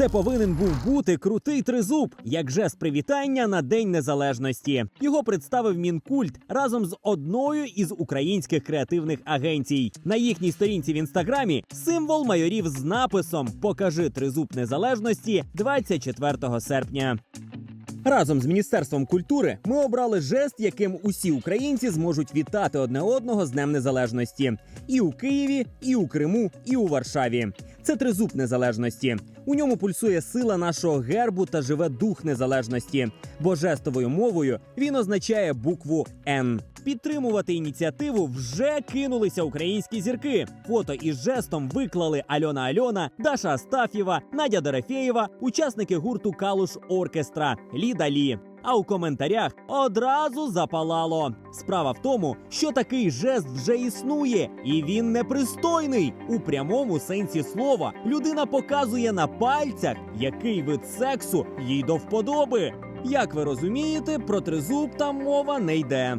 Це повинен був бути крутий тризуб, як жест привітання на День Незалежності. Його представив Мінкульт разом з одною із українських креативних агенцій. На їхній сторінці в інстаграмі символ майорів з написом Покажи тризуб незалежності 24 серпня. Разом з міністерством культури ми обрали жест, яким усі українці зможуть вітати одне одного з Днем Незалежності і у Києві, і у Криму, і у Варшаві. Це тризуб незалежності. У ньому пульсує сила нашого гербу та живе дух незалежності. Бо жестовою мовою він означає букву Н. Підтримувати ініціативу вже кинулися українські зірки. Фото із жестом виклали Альона Альона, Даша Астафєва, Надя Дорофєєва, учасники гурту Калуш Оркестра Лі. А у коментарях одразу запалало. Справа в тому, що такий жест вже існує, і він непристойний. У прямому сенсі слова людина показує на пальцях, який вид сексу їй до вподоби. Як ви розумієте, про тризуб там мова не йде.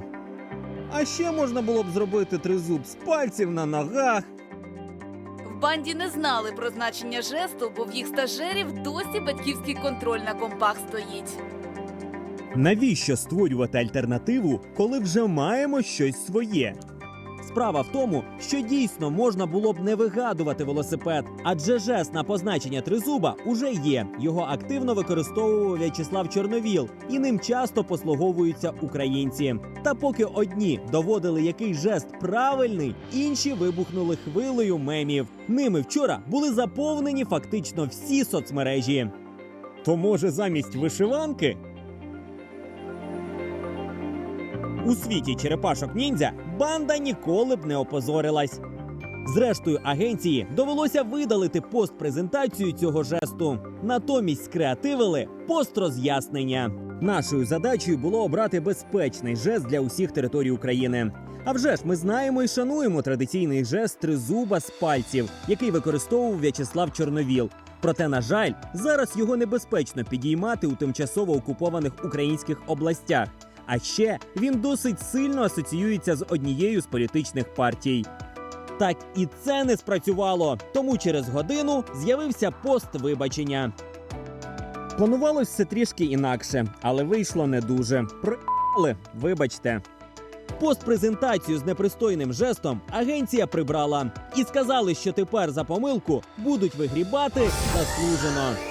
А ще можна було б зробити тризуб з пальців на ногах. В банді не знали про значення жесту, бо в їх стажерів досі батьківський контроль на компах стоїть. Навіщо створювати альтернативу, коли вже маємо щось своє? Справа в тому, що дійсно можна було б не вигадувати велосипед, адже жест на позначення тризуба уже є. Його активно використовував В'ячеслав Чорновіл, і ним часто послуговуються українці. Та поки одні доводили, який жест правильний, інші вибухнули хвилею мемів. Ними вчора були заповнені фактично всі соцмережі. То може замість вишиванки У світі черепашок ніндзя банда ніколи б не опозорилась. Зрештою, агенції довелося видалити пост-презентацію цього жесту. Натомість скреативили пост роз'яснення. Нашою задачею було обрати безпечний жест для усіх територій України. А вже ж ми знаємо і шануємо традиційний жест тризуба з пальців, який використовував В'ячеслав Чорновіл. Проте, на жаль, зараз його небезпечно підіймати у тимчасово окупованих українських областях. А ще він досить сильно асоціюється з однією з політичних партій. Так і це не спрацювало, тому через годину з'явився пост вибачення. Планувалось все трішки інакше, але вийшло не дуже. Про**ли, вибачте. Пост-презентацію з непристойним жестом агенція прибрала і сказали, що тепер за помилку будуть вигрібати заслужено.